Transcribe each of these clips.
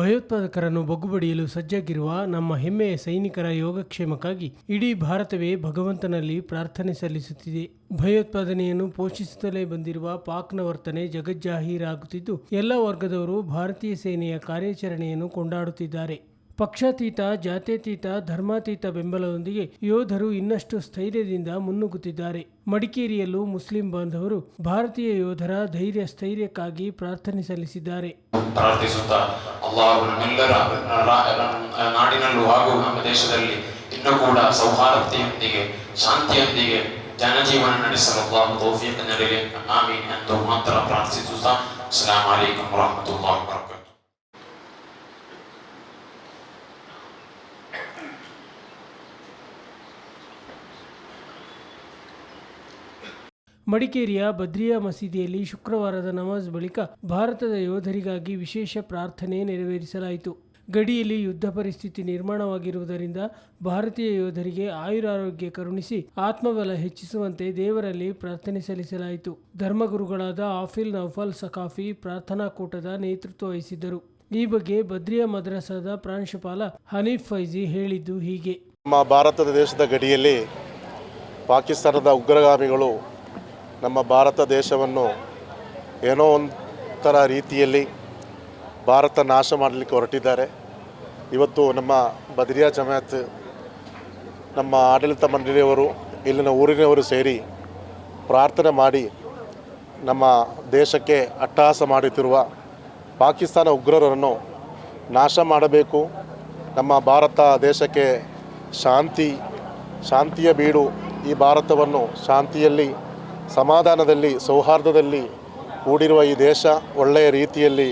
ಭಯೋತ್ಪಾದಕರನ್ನು ಬಗ್ಗುಬಡಿಯಲು ಸಜ್ಜಾಗಿರುವ ನಮ್ಮ ಹೆಮ್ಮೆಯ ಸೈನಿಕರ ಯೋಗಕ್ಷೇಮಕ್ಕಾಗಿ ಇಡೀ ಭಾರತವೇ ಭಗವಂತನಲ್ಲಿ ಪ್ರಾರ್ಥನೆ ಸಲ್ಲಿಸುತ್ತಿದೆ. ಭಯೋತ್ಪಾದನೆಯನ್ನು ಪೋಷಿಸುತ್ತಲೇ ಬಂದಿರುವ ಪಾಕ್ನ ವರ್ತನೆ ಜಗಜ್ಜಾಹೀರಾಗುತ್ತಿದ್ದು, ಎಲ್ಲ ವರ್ಗದವರು ಭಾರತೀಯ ಸೇನೆಯ ಕಾರ್ಯಾಚರಣೆಯನ್ನು ಕೊಂಡಾಡುತ್ತಿದ್ದಾರೆ. ಪಕ್ಷಾತೀತ, ಜಾತ್ಯತೀತ, ಧರ್ಮಾತೀತ ಬೆಂಬಲದೊಂದಿಗೆ ಯೋಧರು ಇನ್ನಷ್ಟು ಸ್ಥೈರ್ಯದಿಂದ ಮುನ್ನುಗ್ಗುತ್ತಿದ್ದಾರೆ. ಮಡಿಕೇರಿಯಲ್ಲೂ ಮುಸ್ಲಿಂ ಬಾಂಧವರು ಭಾರತೀಯ ಯೋಧರ ಧೈರ್ಯ ಸ್ಥೈರ್ಯಕ್ಕಾಗಿ ಪ್ರಾರ್ಥನೆ ಸಲ್ಲಿಸಿದ್ದಾರೆ. ಪ್ರಾರ್ಥಿಸುತ್ತಾ ನಾಡಿನಲ್ಲೂ ಹಾಗೂ ನಮ್ಮ ದೇಶದಲ್ಲಿ ಇನ್ನೂ ಕೂಡ ಸೌಹಾರ್ದತೆಯೊಂದಿಗೆ, ಶಾಂತಿಯೊಂದಿಗೆ ಜನಜೀವನ ನಡೆಸಲು ಅಲ್ಲಾಹು ತೌಫೀಕ್ ನೀಡಲಿ. ಆಮೀನ್ ಎಂದು ಮಾತ್ರ ಪ್ರಾರ್ಥಿಸುತ್ತಾ ಅಸ್ಸಲಾಂ ವರಹಮತುಲ್ಲಾಹಿ ವಬರಕಾತುಹು. ಮಡಿಕೇರಿಯ ಬದ್ರಿಯಾ ಮಸೀದಿಯಲ್ಲಿ ಶುಕ್ರವಾರದ ನಮಾಜ್ ಬಳಿಕ ಭಾರತದ ಯೋಧರಿಗಾಗಿ ವಿಶೇಷ ಪ್ರಾರ್ಥನೆ ನೆರವೇರಿಸಲಾಯಿತು. ಗಡಿಯಲ್ಲಿ ಯುದ್ಧ ಪರಿಸ್ಥಿತಿ ನಿರ್ಮಾಣವಾಗಿರುವುದರಿಂದ ಭಾರತೀಯ ಯೋಧರಿಗೆ ಆಯುರಾರೋಗ್ಯ ಕರುಣಿಸಿ ಆತ್ಮಬಲ ಹೆಚ್ಚಿಸುವಂತೆ ದೇವರಲ್ಲಿ ಪ್ರಾರ್ಥನೆ ಸಲ್ಲಿಸಲಾಯಿತು. ಧರ್ಮಗುರುಗಳಾದ ಆಫಿಲ್ ನೌಫಲ್ ಸಕಾಫಿ ಪ್ರಾರ್ಥನಾ ಕೂಟದ ನೇತೃತ್ವ ವಹಿಸಿದ್ದರು. ಈ ಬಗ್ಗೆ ಬದ್ರಿಯಾ ಮದ್ರಸಾದ ಪ್ರಾಂಶುಪಾಲ ಹನೀಫ್ ಫೈಜಿ ಹೇಳಿದ್ದು ಹೀಗೆ. ನಮ್ಮ ಭಾರತದ ದೇಶದ ಗಡಿಯಲ್ಲಿ ಪಾಕಿಸ್ತಾನದ ಉಗ್ರಗಾಮಿಗಳು ನಮ್ಮ ಭಾರತ ದೇಶವನ್ನು ಏನೋ ಒಂಥರ ರೀತಿಯಲ್ಲಿ ಭಾರತ ನಾಶ ಮಾಡಲಿಕ್ಕೆ ಹೊರಟಿದ್ದಾರೆ. ಇವತ್ತು ನಮ್ಮ ಬದ್ರಿಯಾ ಜಮಾತ್ ನಮ್ಮ ಆಡಳಿತ ಮಂಡಳಿಯವರು, ಇಲ್ಲಿನ ಊರಿನವರು ಸೇರಿ ಪ್ರಾರ್ಥನೆ ಮಾಡಿ ನಮ್ಮ ದೇಶಕ್ಕೆ ಅಟ್ಟಹಾಸ ಮಾಡುತ್ತಿರುವ ಪಾಕಿಸ್ತಾನ ಉಗ್ರರನ್ನು ನಾಶ ಮಾಡಬೇಕು. ನಮ್ಮ ಭಾರತ ದೇಶಕ್ಕೆ ಶಾಂತಿ, ಶಾಂತಿಯ ಬೀಡು, ಈ ಭಾರತವನ್ನು ಶಾಂತಿಯಲ್ಲಿ ಸಮಾಧಾನದಲ್ಲಿ, ಸೌಹಾರ್ದದಲ್ಲಿ ಕೂಡಿರುವ ಈ ದೇಶ ಒಳ್ಳೆಯ ರೀತಿಯಲ್ಲಿ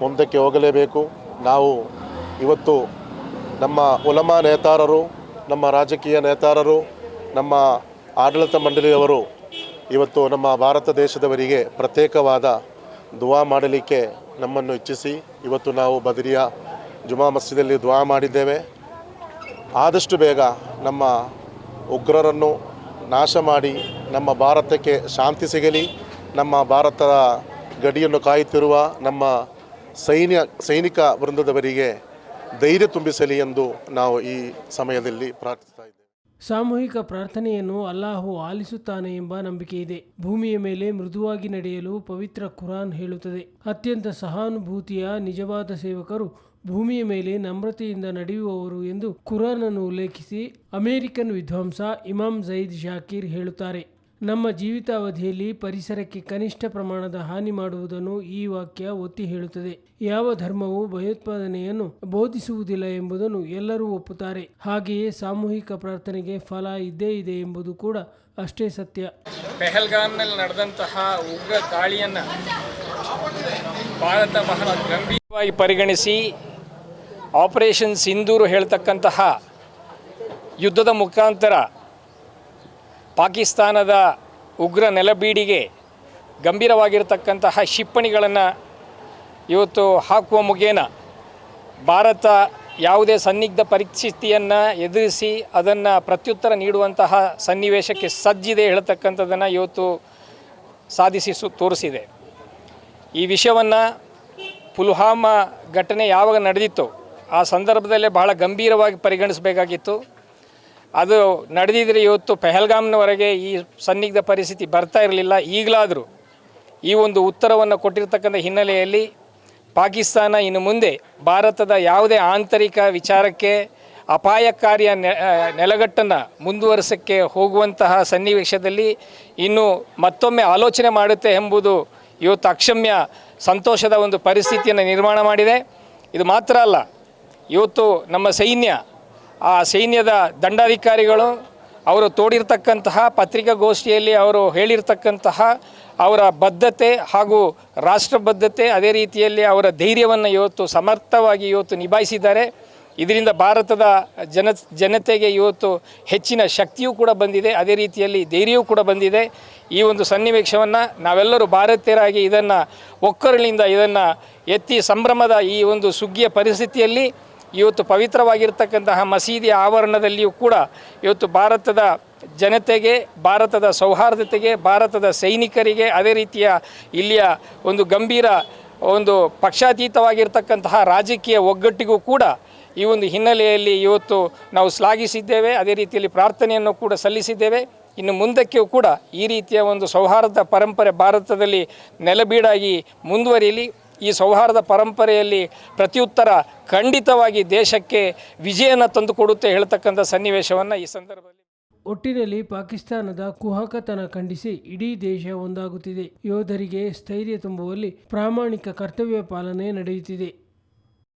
ಮುಂದಕ್ಕೆ ಹೋಗಲೇಬೇಕು. ನಾವು ಇವತ್ತು ನಮ್ಮ ಉಲಮಾ ನೇತಾರರು, ನಮ್ಮ ರಾಜಕೀಯ ನೇತಾರರು, ನಮ್ಮ ಆಡಳಿತ ಮಂಡಳಿಯವರು ಇವತ್ತು ನಮ್ಮ ಭಾರತ ದೇಶದವರಿಗೆ ಪ್ರತ್ಯೇಕವಾದ ದುವಾ ಮಾಡಲಿಕ್ಕೆ ನಮ್ಮನ್ನು ಇಚ್ಛಿಸಿ ಇವತ್ತು ನಾವು ಬದರಿಯ ಜುಮಾ ಮಸ್ಜಿದಲ್ಲಿ ದುವಾ ಮಾಡಿದ್ದೇವೆ. ಆದಷ್ಟು ಬೇಗ ನಮ್ಮ ಉಗ್ರರನ್ನು ನಾಶ ಮಾಡಿ ನಮ್ಮ ಭಾರತಕ್ಕೆ ಶಾಂತಿ ಸಿಗಲಿ, ನಮ್ಮ ಭಾರತದ ಗಡಿಯನ್ನು ಕಾಯುತ್ತಿರುವ ನಮ್ಮ ಸೈನ್ಯ, ಸೈನಿಕ ವೃಂದದವರಿಗೆ ಧೈರ್ಯ ತುಂಬಿಸಲಿ ಎಂದು ನಾವು ಈ ಸಮಯದಲ್ಲಿ ಪ್ರಾರ್ಥಿಸ್ತಾ ಸಾಮೂಹಿಕ ಪ್ರಾರ್ಥನೆಯನ್ನು ಅಲ್ಲಾಹು ಆಲಿಸುತ್ತಾನೆ ಎಂಬ ನಂಬಿಕೆ ಇದೆ. ಭೂಮಿಯ ಮೇಲೆ ಮೃದುವಾಗಿ ನಡೆಯಲು ಪವಿತ್ರ ಕುರಾನ್ ಹೇಳುತ್ತದೆ. ಅತ್ಯಂತ ಸಹಾನುಭೂತಿಯ, ನಿಜವಾದ ಸೇವಕರು ಭೂಮಿಯ ಮೇಲೆ ನಮ್ರತೆಯಿಂದ ನಡೆಯುವವರು ಎಂದು ಕುರಾನ್ ಅನ್ನು ಉಲ್ಲೇಖಿಸಿ ಅಮೆರಿಕನ್ ವಿದ್ವಾಂಸ ಇಮಾಮ್ ಜೈದ್ ಶಾಕೀರ್ ಹೇಳುತ್ತಾರೆ. ನಮ್ಮ ಜೀವಿತಾವಧಿಯಲ್ಲಿ ಪರಿಸರಕ್ಕೆ ಕನಿಷ್ಠ ಪ್ರಮಾಣದ ಹಾನಿ ಮಾಡುವುದನ್ನು ಈ ವಾಕ್ಯ ಒತ್ತಿ ಹೇಳುತ್ತದೆ. ಯಾವ ಧರ್ಮವು ಭಯೋತ್ಪಾದನೆಯನ್ನು ಬೋಧಿಸುವುದಿಲ್ಲ ಎಂಬುದನ್ನು ಎಲ್ಲರೂ ಒಪ್ಪುತ್ತಾರೆ. ಹಾಗೆಯೇ ಸಾಮೂಹಿಕ ಪ್ರಾರ್ಥನೆಗೆ ಫಲ ಇದ್ದೇ ಇದೆ ಎಂಬುದು ಕೂಡ ಅಷ್ಟೇ ಸತ್ಯ. ಪೆಹಲ್ಗಾಮ್ನಲ್ಲಿ ನಡೆದಂತಹ ಉಗ್ರ ದಾಳಿಯನ್ನು ಭಾರತ ಬಹಳ ಗಂಭೀರವಾಗಿ ಪರಿಗಣಿಸಿ ಆಪರೇಷನ್ ಸಿಂಧೂರು ಹೇಳ್ತಕ್ಕಂತಹ ಯುದ್ಧದ ಮುಖಾಂತರ ಪಾಕಿಸ್ತಾನದ ಉಗ್ರ ನೆಲಬೀಡಿಗೆ ಗಂಭೀರವಾಗಿರತಕ್ಕಂತಹ ಕ್ಷಿಪ್ಪಣಿಗಳನ್ನು ಇವತ್ತು ಹಾಕುವ ಮುಖೇನ ಭಾರತ ಯಾವುದೇ ಸನ್ನಿಗ್ಧ ಪರಿಸ್ಥಿತಿಯನ್ನು ಎದುರಿಸಿ ಅದನ್ನು ಪ್ರತ್ಯುತ್ತರ ನೀಡುವಂತಹ ಸನ್ನಿವೇಶಕ್ಕೆ ಸಜ್ಜಿದೆ ಹೇಳ್ತಕ್ಕಂಥದ್ದನ್ನು ಇವತ್ತು ಸಾಧಿಸಿ ತೋರಿಸಿದೆ. ಈ ವಿಷಯವನ್ನು ಪುಲ್ವಾಮಾ ಘಟನೆ ಯಾವಾಗ ನಡೆದಿತ್ತು ಆ ಸಂದರ್ಭದಲ್ಲೇ ಬಹಳ ಗಂಭೀರವಾಗಿ ಪರಿಗಣಿಸಬೇಕಾಗಿತ್ತು. ಅದು ನಡೆದಿದ್ರೆ ಇವತ್ತು ಪೆಹಲ್ಗಾಮ್ನವರೆಗೆ ಈ ಸನ್ನಿಗ್ಧ ಪರಿಸ್ಥಿತಿ ಬರ್ತಾ ಇರಲಿಲ್ಲ. ಈಗಲಾದರೂ ಈ ಒಂದು ಉತ್ತರವನ್ನು ಕೊಟ್ಟಿರ್ತಕ್ಕಂಥ ಹಿನ್ನೆಲೆಯಲ್ಲಿ ಪಾಕಿಸ್ತಾನ ಇನ್ನು ಮುಂದೆ ಭಾರತದ ಯಾವುದೇ ಆಂತರಿಕ ವಿಚಾರಕ್ಕೆ ಅಪಾಯಕಾರಿಯ ನೆಲಗಟ್ಟನ್ನು ಮುಂದುವರಿಸೋಕ್ಕೆ ಹೋಗುವಂತಹ ಸನ್ನಿವೇಶದಲ್ಲಿ ಇನ್ನು ಮತ್ತೊಮ್ಮೆ ಆಲೋಚನೆ ಮಾಡುತ್ತೆ ಎಂಬುದು ಇವತ್ತು ಅಕ್ಷಮ್ಯ ಸಂತೋಷದ ಒಂದು ಪರಿಸ್ಥಿತಿಯನ್ನು ನಿರ್ಮಾಣ ಮಾಡಿದೆ. ಇದು ಮಾತ್ರ ಅಲ್ಲ, ಇವತ್ತು ನಮ್ಮ ಸೈನ್ಯ ಆ ಸೈನ್ಯದ ದಂಡಾಧಿಕಾರಿಗಳು ಅವರು ತೋಡಿರ್ತಕ್ಕಂತಹ ಪತ್ರಿಕಾಗೋಷ್ಠಿಯಲ್ಲಿ ಅವರು ಹೇಳಿರ್ತಕ್ಕಂತಹ ಅವರ ಬದ್ಧತೆ ಹಾಗೂ ರಾಷ್ಟ್ರಬದ್ಧತೆ ಅದೇ ರೀತಿಯಲ್ಲಿ ಅವರ ಧೈರ್ಯವನ್ನು ಇವತ್ತು ಸಮರ್ಥವಾಗಿ ಇವತ್ತು ನಿಭಾಯಿಸಿದ್ದಾರೆ. ಇದರಿಂದ ಭಾರತದ ಜನ, ಜನತೆಗೆ ಇವತ್ತು ಹೆಚ್ಚಿನ ಶಕ್ತಿಯೂ ಕೂಡ ಬಂದಿದೆ. ಅದೇ ರೀತಿಯಲ್ಲಿ ಧೈರ್ಯವೂ ಕೂಡ ಬಂದಿದೆ. ಈ ಒಂದು ಸನ್ನಿವೇಶವನ್ನು ನಾವೆಲ್ಲರೂ ಭಾರತೀಯರಾಗಿ ಇದನ್ನು ಒಕ್ಕರಳಿಂದ ಇದನ್ನು ಎತ್ತಿ ಸಂಭ್ರಮದ ಈ ಒಂದು ಸುಗ್ಗಿಯ ಪರಿಸ್ಥಿತಿಯಲ್ಲಿ ಇವತ್ತು ಪವಿತ್ರವಾಗಿರ್ತಕ್ಕಂತಹ ಮಸೀದಿ ಆವರಣದಲ್ಲಿಯೂ ಕೂಡ ಇವತ್ತು ಭಾರತದ ಜನತೆಗೆ, ಭಾರತದ ಸೌಹಾರ್ದತೆಗೆ, ಭಾರತದ ಸೈನಿಕರಿಗೆ ಅದೇ ರೀತಿಯ ಇಲ್ಲಿಯ ಒಂದು ಗಂಭೀರ ಒಂದು ಪಕ್ಷಾತೀತವಾಗಿರ್ತಕ್ಕಂತಹ ರಾಜಕೀಯ ಒಗ್ಗಟ್ಟಿಗೂ ಕೂಡ ಈ ಒಂದು ಹಿನ್ನೆಲೆಯಲ್ಲಿ ಇವತ್ತು ನಾವು ಶ್ಲಾಘಿಸಿದ್ದೇವೆ. ಅದೇ ರೀತಿಯಲ್ಲಿ ಪ್ರಾರ್ಥನೆಯನ್ನು ಕೂಡ ಸಲ್ಲಿಸಿದ್ದೇವೆ. ಇನ್ನು ಮುಂದಕ್ಕೂ ಕೂಡ ಈ ರೀತಿಯ ಒಂದು ಸೌಹಾರ್ದ ಪರಂಪರೆ ಭಾರತದಲ್ಲಿ ನೆಲಬೀಡಾಗಿ ಮುಂದುವರಿಯಲಿ. ಈ ಸೌಹಾರ್ದ ಪರಂಪರೆಯಲ್ಲಿ ಪ್ರತ್ಯುತ್ತರ ಖಂಡಿತವಾಗಿ ದೇಶಕ್ಕೆ ವಿಜಯನ ತಂದುಕೊಡುತ್ತೆ ಹೇಳ್ತಕ್ಕಂಥ ಸನ್ನಿವೇಶವನ್ನು ಈ ಸಂದರ್ಭದಲ್ಲಿ. ಒಟ್ಟಿನಲ್ಲಿ ಪಾಕಿಸ್ತಾನದ ಕುಹಕತನ ಖಂಡಿಸಿ ಇಡೀ ದೇಶ ಒಂದಾಗುತ್ತಿದೆ. ಯೋಧರಿಗೆ ಸ್ಥೈರ್ಯ ತುಂಬುವಲ್ಲಿ ಪ್ರಾಮಾಣಿಕ ಕರ್ತವ್ಯ ಪಾಲನೆ ನಡೆಯುತ್ತಿದೆ.